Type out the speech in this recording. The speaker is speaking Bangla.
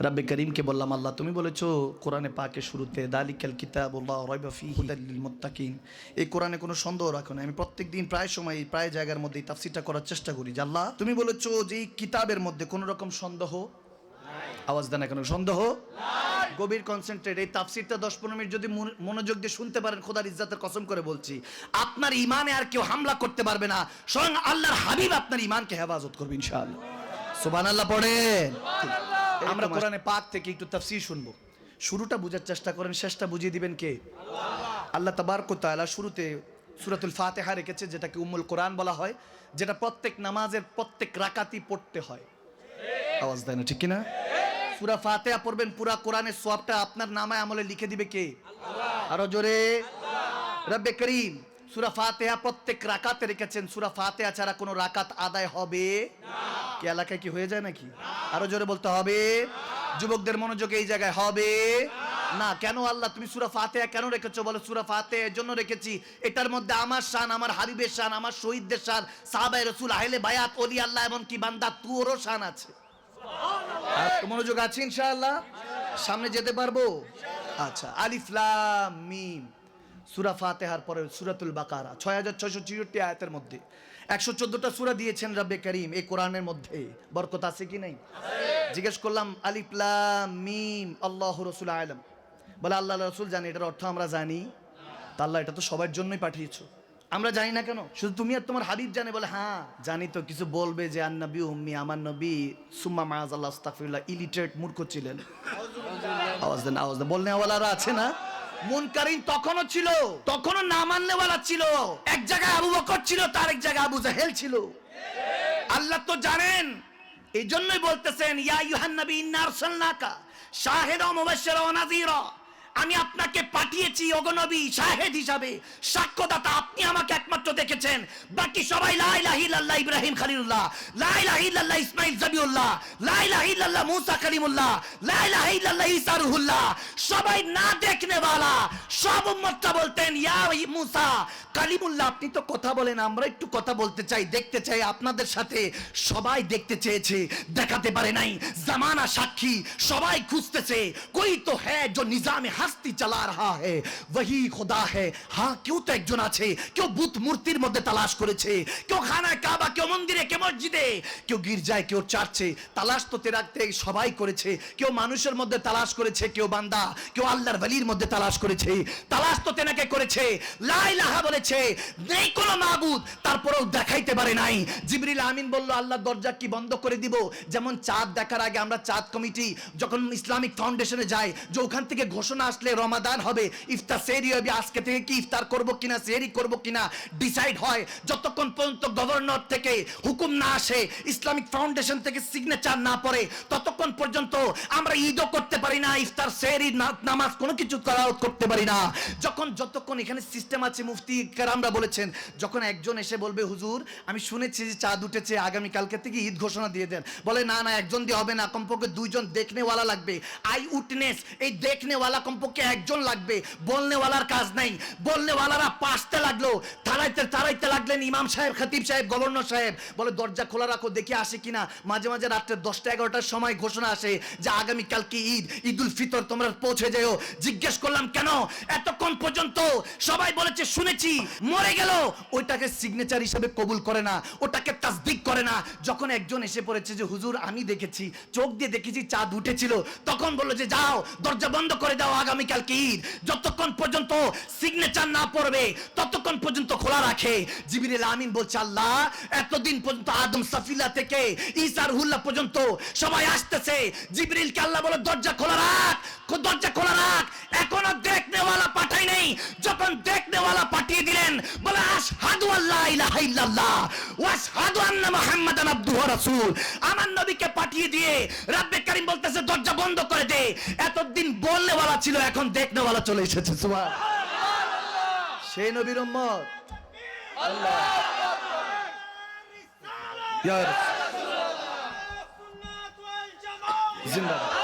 রাব্বে করিমকে বললাম, আল্লাহ, তুমি বলেছ কোরআনে পাকে শুরুতে, দালিকাল কিতাবুল্লাহ রাইবা ফি হুদাল্লিল মুত্তাকিন। এই কোরআনে কোনো সন্দেহ রাখো না আমি প্রত্যেক দিন প্রায় সময় প্রায় জায়গার মধ্যে তাফসিরটা করার চেষ্টা করি। যে আল্লাহ, তুমি বলেছ যে এই কিতাবের মধ্যে কোনো রকম সন্দেহ? আওয়াজ দেন এখন। সন্দেহ? গভীর কনসেন্ট্রেট এই তাফসিরটা দশ পনেরো মিনিট যদি মন- মনোযোগ দিয়ে শুনতে পারেন, খোদার ইজ্জাতের কসম করে বলছি, আপনার ইমানে আর কেউ হামলা করতে পারবে না। স্বয়ং আল্লাহর হাবিব আপনার ইমানকে হেফাজত করবে, ইনশাআল্লাহ। সুবান আল্লাহ পড়েন। আমরা কোরআনে পাক থেকে একটু তাফসির শুনব। শুরুটা বুঝার চেষ্টা করেন শেষটা বুঝিয়ে দিবেন কে? আল্লাহ তাবারক তাআলা শুরুতে সূরাতুল ফাতিহা রেখেছে যেটাকে উম্মুল কোরআন বলা হয় যেটা প্রত্যেক নামাজের প্রত্যেক রাকাতি পড়তে হয়। আওয়াজ দেয় না ঠিক কিনা? পুরা ফাতেহা পড়বেন পুরা কোরআনের সবটা আপনার নামায় আমলে লিখে দিবে কে? আরও জোরে। রব্বে করিম সুরা ফাতেহা প্রত্যেক রাকাতে রেখেছেন সুরা ফাতেহা ছাড়া কোনো রাকাত আদায় হবে কি এলাকায় কি হয়ে যায় নাকি? আরও জোরে বলতে হবে। যুবকদের মনোযোগ এই জায়গায় হবে। না, কেন আল্লাহ? তুমি সুরা ফাতেহা কেন রেখেছো? বলো, সুরা ফাতেহা এর জন্য রেখেছি। এটার মধ্যে আমার শান, আমার হাবিবের শান, আমার শহীদদের শান, সাহাবায়ে রসুল, আহলে বায়াত অলি আল্লাহ এবং কি বান্দা তুরও শান আছে। মনোযোগ আছে ইনশাআল্লাহ? সামনে যেতে পারব? আচ্ছা আলিফ লাম, মিম। সুরা ফাতেহার পরে সুরাতুল বাকারা ছয় হাজার ছয়শো চিরটি আয়াতের মধ্যে। একশো চোদ্দটা সুরা দিয়েছেন রব্বে করিম এই কোরআনের মধ্যে। বরকত আছে কি নাই? জিজ্ঞেস করলাম আলিফ লাম মিম আল্লাহ রসুল আলম। বলে আল্লাহ রসুল জানি এটার অর্থ আমরা জানি। তা আল্লাহ এটা তো সবার জন্যই পাঠিয়েছো। আমরা জানি না কেন? শুধু তুমি আর তোমার হাবিব জানে বলে হ্যাঁ জানি তো কিছু বলবে যে আর নবী উম্মি আমার নবী সুম্মা মায়াজ আল্লাহ ইলিটারেট মূর্খ ছিলেন। আওয়াজ দেন আওয়াজ দেন। বলনেওয়ালারা আছে না? মুনকারিন তখনও ছিল, তখনও না মানলে বলা ছিল। এক জায়গায় আবু বকর ছিল, তার এক জায়গায় আবু জাহেল ছিল। আল্লাহ তো জানেন এই জন্যই বলতেছেন, ইয়া ইউহান নবী, ইন্না আরসালনাকা শাহিদা মুবাশশিরা ওয়া নাযীরা। আমি আপনাকে পাঠিয়েছি অগনবী শাহেদ হিসাবে। সাক্ষ্যদাতা, আপনি আমাকে একমাত্র দেখেছেন। বাকি সবাই লাই লাইলাহিল্লাহ ইব্রাহিম খালিউল্লাহ খালিলুল্লাহ লাইলাহিল্লাহ ইসমাইল জবিউল্লাহ লাইলাহিল্লাহ মুসা করিমুল্লাহ লাইলাহিল্লাহ ঈসা ইসারুহুল্লাহ সবাই না দেখনে वाला সব উম্মতটা বলতেন, ইয়া মুসা কালিমুল্লাহ, আপনি তো কথা বলেন, আমরা একটু কথা বলতে চাই, দেখতে চাই আপনাদের সাথে। সবাই দেখতে চেয়েছে, দেখাতে পারে নাই। জামানা সাক্ষী, সবাই খুঁজতেছে, কই তো হ্যাঁ যে নিজামে হাস শাস্তি চালা রা হে। খুদা হ্যাঁ কেউ তো একজন আছে, কেউ বুত মূর্তির মধ্যে তালাশ করেছে, কেউ খানা কাবা, কেউ মন্দিরে, কেউ মসজিদে, কেউ গির্জায়, কেউ চার্চে। তালাশ তো তেরাকতে সবাই করেছে, কেউ মানুষের মধ্যে তালাশ করেছে, কেউ বান্দা, কেউ আল্লাহর বালির মধ্যে তালাশ করেছে। তালাশ তেনাকে করেছে বলেছে, নেই কোনো মাবুদ, তারপরেও দেখাইতে পারে নাই। জিবরিল আমিন বলল আল্লাহ দরজা কি বন্ধ করে দিব? যেমন চাঁদ দেখার আগে আমরা চাঁদ কমিটি যখন ইসলামিক ফাউন্ডেশনে যাই, যে ওখান থেকে ঘোষণা আসলে রমাদান হবে, ইফতার সেরি হবে আজকে থেকে কি ইফতার করব কিনা সেরি করব কিনা, ডিসাইড হয়। যতক্ষণ পর্যন্ত গভর্নর থেকে হুকুম না আসে, ইসলামিক ফাউন্ডেশন থেকে সিগনেচার না পড়ে, ততক্ষণ পর্যন্ত আমরা ঈদও করতে পারি না, ইফতার সেরি নামাজ কোনো কিছু করা করতে পারি না। যখন যতক্ষণ এখানে সিস্টেম আছে, মুফতি কেরামরা বলেছেন, যখন একজন এসে বলবে, হুজুর, আমি শুনেছি যে চাঁদ উঠেছে, আগামী কালকে থেকে ঈদ ঘোষণা দিয়ে দেন। বলে, না না, একজন দিয়ে হবে না, কমপক্ষে দুইজন দেখনেওয়ালা লাগবে। আই উটনেস এই দেখনেওয়ালা কমপক্ষে একজন লাগবে। বলনেওয়ালার কাজ নাই। বলনেওয়ালারা পাশতে লাগল। তারাইতে তারাইতে লাগলেন ইমাম সাহেব, খতিব সাহেব, গভর্নর সাহেব। বলে, দরজা খোলা রাখো, দেখে আসে কিনা। মাঝে মাঝে রাত্রে দশটা, এগারোটার সময় ঘোষণা আসে যে, আগামীকালকে ঈদ, ঈদুল ফিতর তোমরা পৌঁছে যেও জিজ্ঞেস করলাম, কেন? এতক্ষণ পর্যন্ত সবাই বলেছে, শুনেছি, মরে গেল। ওইটাকে সিগনেচার হিসেবে কবুল করে না, ওটাকে তাসদিক করে না। যখন একজন এসে পড়েছে যে, হুজুর, আমি দেখেছি, চোখ দিয়ে দেখেছি, চাঁদ উঠেছিল। তখন বলল যে, যাও, দরজা বন্ধ করে দাও আগামীকালকে ঈদ। যতক্ষণ পর্যন্ত সিগনেচার না পড়বে, ততক্ষণ পর্যন্ত খোলা রাখে। জিবিরিল আমিন বলছে, আল্লাহ, এতদিন পর্যন্ত আদম সাফিলা থেকে ঈসার হুল্লাহ পর্যন্ত সবাই আসতেছে। জিবরিলকে আল্লাহ বলে, দরজা খোলা রাখ। দরজা খোলা রাখ। এখনও দেখনেওয়ালা পাঠাই নেই। যখন দেখনেওয়ালা পাঠিয়ে দিলেন বলে আশহাদু আল্লাহ ইলাহা ইল্লাল্লাহ ওয়া আশহাদু আন্না মুহাম্মাদান আবদুহু ওয়া রাসূল। আমার নবীকে পাঠিয়ে দিয়ে রাব্বে কারীম বলতেছে দরজা বন্ধ করে দে। এতদিন বলনেওয়ালা ছিল এখন দেখনেওয়ালা চলে এসেছে সুবহান সেই নবীর উম্মত। আল্লাহ। ইয়া রাসূল। জিন্দাবাদ।